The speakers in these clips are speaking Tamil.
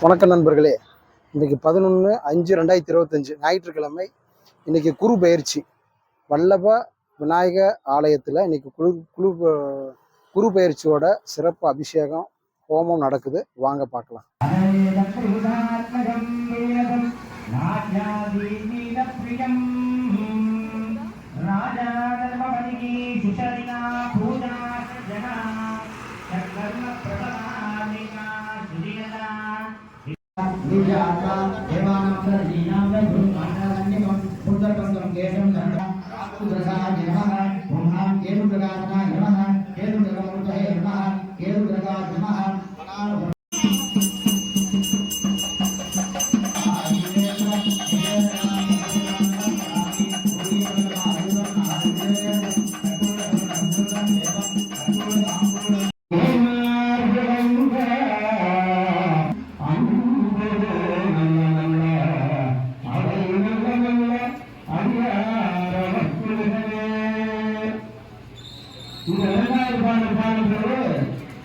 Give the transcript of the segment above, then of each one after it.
வணக்கம் நண்பர்களே. இன்னைக்கு பதினொன்று அஞ்சு ரெண்டாயிரத்தி இருபத்தஞ்சு ஞாயிற்றுக்கிழமை. இன்னைக்கு குரு பயிற்சி. வல்லப விநாயக ஆலயத்தில் இன்னைக்கு குழு குழு குரு பயிற்சியோட சிறப்பு அபிஷேகம் ஹோமம் நடக்குது. வாங்க பார்க்கலாம். दिव्यात्मा देवानां जीनां गुरुमानारण्यं पुत्रकन्दं केशं धरणं सुदृशा जिनः पुंहां केतुदृगात्मा नमः केतुदृगमुतये नमः केतुदृगा नमः Yeah. இந்த இரண்டாயிரம் பாடல் பாடும்போது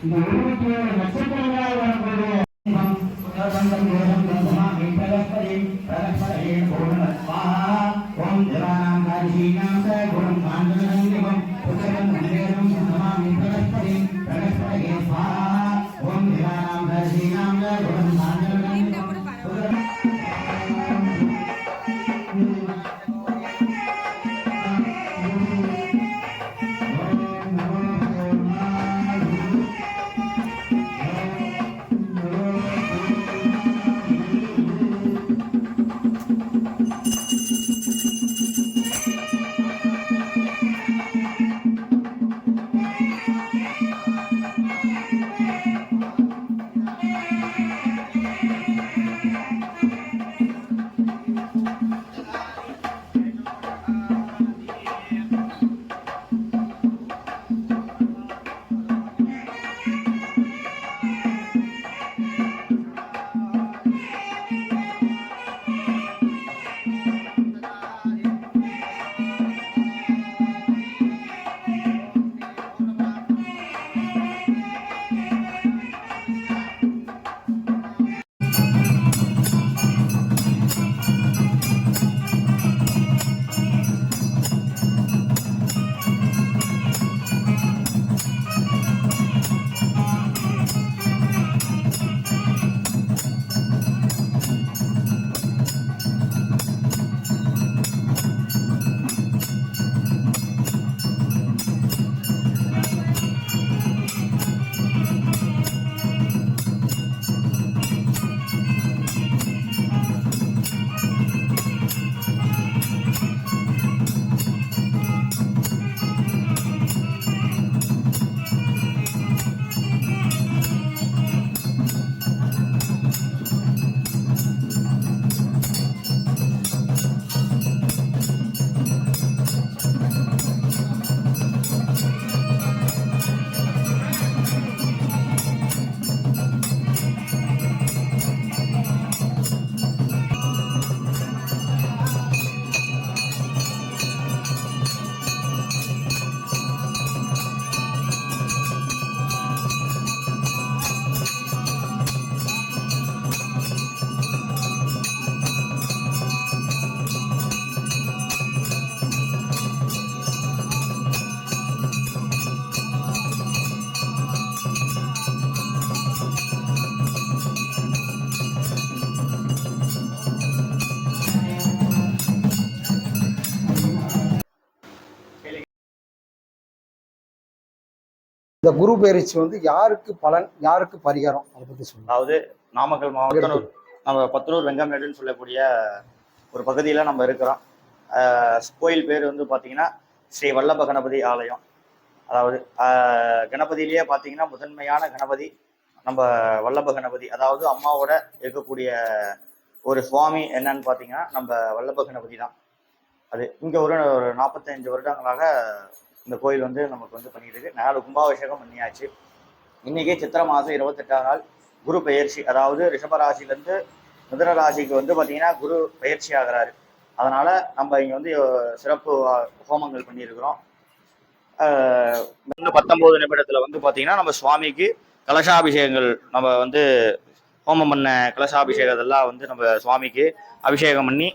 இந்த இருபத்தி ஏழு நட்சத்திரங்களால் வரக்கூடிய இந்த குரு பயிற்சி வந்து யாருக்கு பலன் யாருக்கு பரிகாரம்? அதை பத்தி சொல்லுங்க. அதாவது நாமக்கல் மாவட்டம் நம்ம பத்தனூர் வெங்கமேடுன்னு சொல்லக்கூடிய ஒரு பகுதியில் நம்ம இருக்கிறோம். கோயில் பேர் வந்து பார்த்தீங்கன்னா ஸ்ரீ வல்லப கணபதி ஆலயம். அதாவது கணபதியிலேயே பார்த்தீங்கன்னா முதன்மையான கணபதி நம்ம வல்லப கணபதி. அதாவது அம்மாவோட இருக்கக்கூடிய ஒரு சுவாமி என்னன்னு பார்த்தீங்கன்னா நம்ம வல்லப கணபதி தான். அது இங்கே ஒரு ஒரு நாற்பத்தஞ்சு வருடங்களாக இந்த கோயில் வந்து நமக்கு வந்து பண்ணிட்டு இருக்கு நாலு கும்பாபிஷேகம் பண்ணியாச்சு. இன்னைக்கு சித்திரை மாதம் இருபத்தெட்டாம் நாள் குரு பெயர்ச்சி. அதாவது ரிஷபராசிலேருந்து மிதன ராசிக்கு வந்து பார்த்தீங்கன்னா குரு பயிற்சி ஆகிறாரு. அதனால் நம்ம இங்கே வந்து சிறப்பு ஹோமங்கள் பண்ணியிருக்கிறோம். ஆஹ் இன்னும் பத்தொன்பது வந்து பார்த்தீங்கன்னா நம்ம சுவாமிக்கு கலசாபிஷேகங்கள் நம்ம வந்து ஹோமம் பண்ண கலசாபிஷேகத்தெல்லாம் வந்து நம்ம சுவாமிக்கு அபிஷேகம் பண்ணி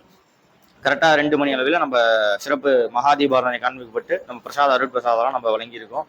கரெக்டாக ரெண்டு மணி அளவில் நம்ம சிறப்பு மகாதீபாரணை காண்பிக்கப்பட்டு நம்ம பிரசாத அருட்பிரசாதம்லாம் நம்ம வழங்கியிருக்கோம்.